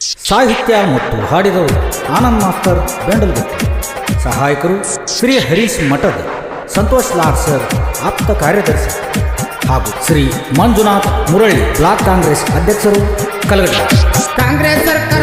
ಸಾಹಿತ್ಯ ಮತ್ತು ಹಾಡಿದವರು ಆನಂದ್ ಮಾಸ್ತರ್ ಬೆಂಡಲ್ಗುತ್ತಿ ಸಹಾಯಕರು ಶ್ರೀ ಹರೀಶ್ ಮಠದ ಸಂತೋಷ್ ಲಾಡ್ ಸರ್, ಆಪ್ತ ಕಾರ್ಯದರ್ಶಿ ಹಾಗೂ ಶ್ರೀ ಮಂಜುನಾಥ್ ಮುರಳಿ ಬ್ಲಾಕ್ ಕಾಂಗ್ರೆಸ್ ಅಧ್ಯಕ್ಷರು ಕಲಗಟ್ಟ ಕಾಂಗ್ರೆಸ್ ಸರ್ಕಾರ